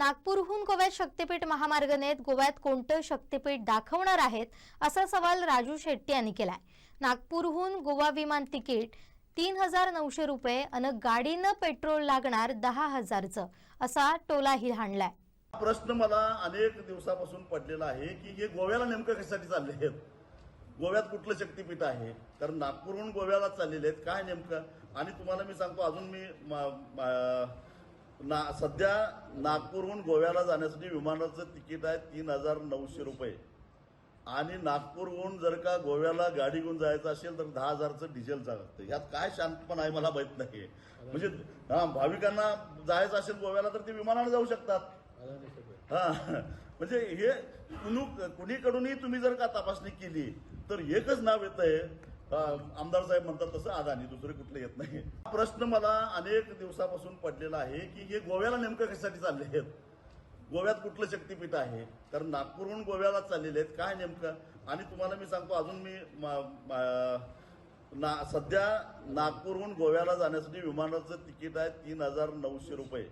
नागपूरहून गोव्यात शक्तीपीठ महामार्ग नेत गोव्यात कोणतं शक्तीपीठ दाखवणार आहेत असा सवाल राजू शेट्टी यांनी केलाय. नागपूरहून गोवा विमान तिकीट तीन हजार नऊशे रुपये अन गाडीनं पेट्रोल लागणार दहा हजारचं असा टोलाही हाणलाय. प्रश्न मला अनेक दिवसापासून पडलेला आहे की हे गोव्याला नेमकं कशासाठी चालले आहेत? गोव्यात कुठलं शक्तीपीठ आहे? कारण नागपूरहून गोव्याला चाललेले आहेत. काय नेमकं? आणि तुम्हाला मी सांगतो अजून मी ना सध्या नागपूरहून गोव्याला जाण्यासाठी विमानाचं तिकीट आहे तीन हजार नऊशे रुपये. आणि नागपूरहून जर का गोव्याला गाडी घेऊन जायचं असेल तर दहा हजारचं डिझेलचा लागतं यात काय शांतपण आहे मला माहीत नाही म्हणजे हा भाविकांना जायचं असेल गोव्याला तर ते विमानाने जाऊ शकतात. हा म्हणजे हे कुणू कुणीकडूनही तुम्ही जर का तपासणी केली तर एकच नाव येत आहे आमदार साहेब म्हणतात तसं अदानी दुसरे कुठले येत नाही हा प्रश्न मला अनेक दिवसापासून पडलेला आहे की हे गोव्याला नेमकं कशासाठी चालले आहेत? गोव्यात कुठलं शक्तीपीठ आहे? कारण नागपूरहून गोव्याला चाललेले आहेत. काय नेमकं? आणि तुम्हाला मी सांगतो अजून मी म- ना सध्या नागपूरहून गोव्याला जाण्यासाठी विमानाचं तिकीट आहे तीन हजार नऊशे रुपये.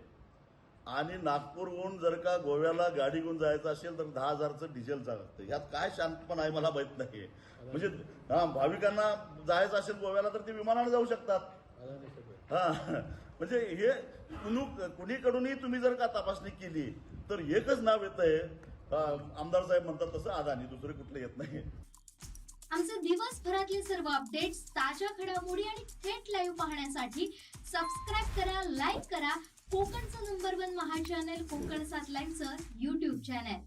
आणि नागपूरहून जर का गोव्याला गाडी घेऊन जायचं असेल तर दहा हजारचं डिझेलचा लागतं यात काय शांतपण आहे मला माहीत नाही म्हणजे हा भाविकांना जायचं असेल गोव्याला तर ते विमानाने जाऊ शकतात. हा म्हणजे हे कुणीकडूनही तुम्ही जर का तपासणी केली तर एकच नाव येत आहे आमदार साहेब म्हणतात तसं अदानी दुसरे कुठले येत नाही आमचे दिवसभरातले सर्व अपडेट्स ताज्या घडामोडी आणि थेट लाईव्ह पाहण्यासाठी सबस्क्राईब करा लाईक करा. कोकणचा नंबर वन चॅनल कोकण सात लाईव्हचं युट्यूब चॅनल